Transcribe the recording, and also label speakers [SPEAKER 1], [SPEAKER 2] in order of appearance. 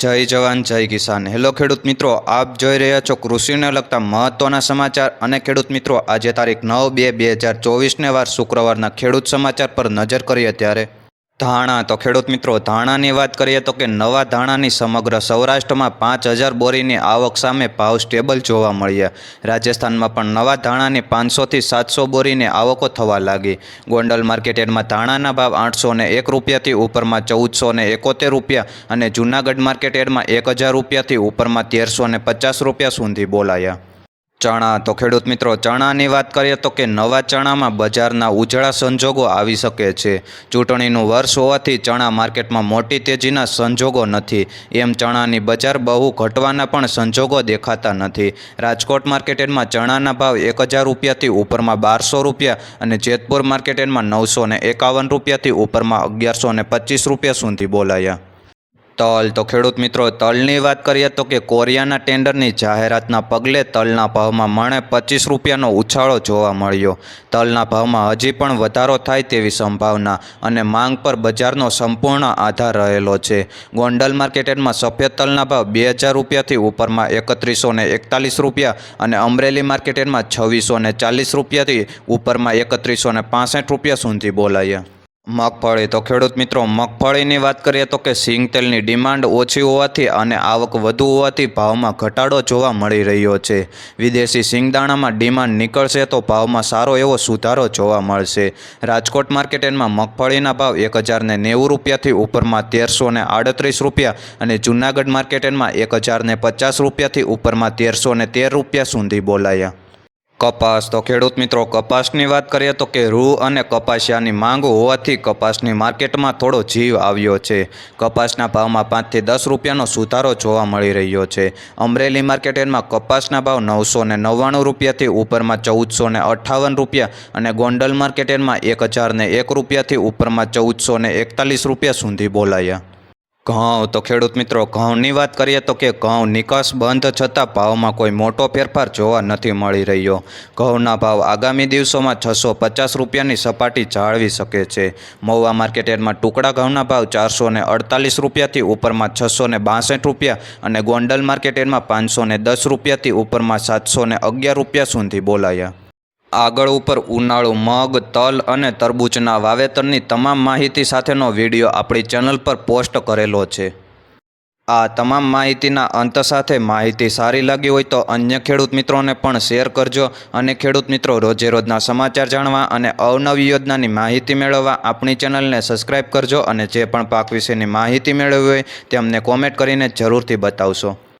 [SPEAKER 1] જય જવાન, જય કિસાન. હેલો ખેડૂત મિત્રો, આપ જોઈ રહ્યા છો કૃષિને લગતા મહત્વના સમાચાર અને ખેડૂત મિત્રો, આજે તારીખ નવ બે બે હજાર ચોવીસને વાર શુક્રવારના ખેડૂત સમાચાર પર નજર કરીએ ત્યારે ધાણા. તો ખેડૂત મિત્રો, ધાણાની વાત કરીએ તો કે નવા ધાણાની સમગ્ર સૌરાષ્ટ્રમાં પાંચ હજાર બોરીની આવક સામે ભાવ સ્ટેબલ જોવા મળ્યા. રાજસ્થાનમાં પણ નવા ધાણાની પાંચસોથી સાતસો બોરીની આવકો થવા લાગી. ગોંડલ માર્કેટયાર્ડમાં ધાણાના ભાવ આઠસો ને એક રૂપિયાથી ઉપરમાં ચૌદસો ને એકોતેર રૂપિયા અને જૂનાગઢ માર્કેટયાર્ડમાં એક હજાર રૂપિયાથી ઉપરમાં તેરસો ને પચાસ રૂપિયા સુધી બોલાયા. ચણા. તો ખેડૂત મિત્રો, ચણાની વાત કરીએ તો કે નવા ચણામાં બજારના ઉજળા સંજોગો આવી શકે છે. ચૂંટણીનું વર્ષ હોવાથી ચણા માર્કેટમાં મોટી તેજીના સંજોગો નથી. એમ ચણાની બજાર બહુ ઘટવાના પણ સંજોગો દેખાતા નથી. રાજકોટ માર્કેટમાં ચણાના ભાવ એક હજાર રૂપિયાથી ઉપરમાં બારસો રૂપિયા અને જેતપુર માર્કેટમાં નવસો ને એકાવન રૂપિયાથી ઉપરમાં અગિયારસો ને પચીસ રૂપિયા સુધી બોલાયા. તલ. તો ખેડૂત મિત્રો, તલની વાત કરીએ તો કે કોરિયાના ટેન્ડરની જાહેરાતના પગલે તલના ભાવમાં મણે પચીસ રૂપિયાનો ઉછાળો જોવા મળ્યો. તલના ભાવમાં હજી પણ વધારો થાય તેવી સંભાવના અને માંગ પર બજારનો સંપૂર્ણ આધાર રહેલો છે. ગોંડલ માર્કેટમાં સફેદ તલના ભાવ બે હજાર રૂપિયાથી ઉપરમાં એકત્રીસો ને એકતાલીસ રૂપિયા અને અમરેલી માર્કેટમાં છવ્વીસો ને ચાલીસ રૂપિયાથી ઉપરમાં એકત્રીસો ને રૂપિયા સુધી બોલાયા. મગફળી. તો ખેડૂત મિત્રો, મગફળીની વાત કરીએ તો કે સિંગ તેલની ડિમાન્ડ ઓછી હોવાથી અને આવક વધુ હોવાથી ભાવમાં ઘટાડો જોવા મળી રહ્યો છે. વિદેશી સિંગદાણામાં ડિમાન્ડ નીકળશે તો ભાવમાં સારો એવો સુધારો જોવા મળશે. રાજકોટ માર્કેટમાં મગફળીના ભાવ એક હજારને નેવું રૂપિયાથી ઉપરમાં તેરસો ને આડત્રીસ રૂપિયા અને જૂનાગઢ માર્કેટમાં એક હજારને પચાસ રૂપિયાથી ઉપરમાં તેરસો ને તેર રૂપિયા સુધી બોલાયા. કપાસ. તો ખેડૂત મિત્રો, કપાસની વાત કરીએ તો કે રૂ અને કપાસિયાની માંગ હોવાથી કપાસની માર્કેટમાં થોડો જીવ આવ્યો છે. કપાસના ભાવમાં પાંચથી દસ રૂપિયાનો સુધારો જોવા મળી રહ્યો છે. અમરેલી માર્કેટમાં કપાસના ભાવ નવસો ને નવ્વાણું રૂપિયાથી ઉપરમાં ચૌદસો ને અઠ્ઠાવન રૂપિયા અને ગોંડલ માર્કેટમાં એક હજાર ને એક રૂપિયાથી ઉપરમાં ચૌદસો ને એકતાલીસ રૂપિયા સુધી બોલાયા. ઘઉં. તો ખેડૂત મિત્રો, ઘઉંની વાત કરીએ તો કે ઘઉં નિકાસ બંધ છતાં ભાવમાં કોઈ મોટો ફેરફાર જોવા નથી મળી રહ્યો. ઘઉંના ભાવ આગામી દિવસોમાં છસો પચાસ રૂપિયાની સપાટી જાળવી શકે છે. મહુવા માર્કેટયાર્ડમાં ટુકડા ઘઉંના ભાવ ચારસો ને અડતાલીસ રૂપિયાથી ઉપરમાં છસો ને બાસઠ રૂપિયા અને ગોંડલ માર્કેટયાર્ડમાં પાંચસો ને દસ રૂપિયાથી ઉપરમાં સાતસો ને અગિયાર રૂપિયા સુધી બોલાયા. આગળ ઉપર ઉનાળુ મગ, તલ અને તરબૂચના વાવેતરની તમામ માહિતી સાથેનો વીડિયો આપણી ચેનલ પર પોસ્ટ કરેલો છે. આ તમામ માહિતીના અંત સાથે માહિતી સારી લાગી હોય તો અન્ય ખેડૂત મિત્રોને પણ શેર કરજો અને ખેડૂત મિત્રો રોજે રોજના સમાચાર જાણવા અને અવનવી યોજનાની માહિતી મેળવવા આપણી ચેનલને સબસ્ક્રાઈબ કરજો અને જે પણ પાક વિશેની માહિતી મેળવવી હોય તે અમને કોમેન્ટ કરીને જરૂરથી બતાવશો.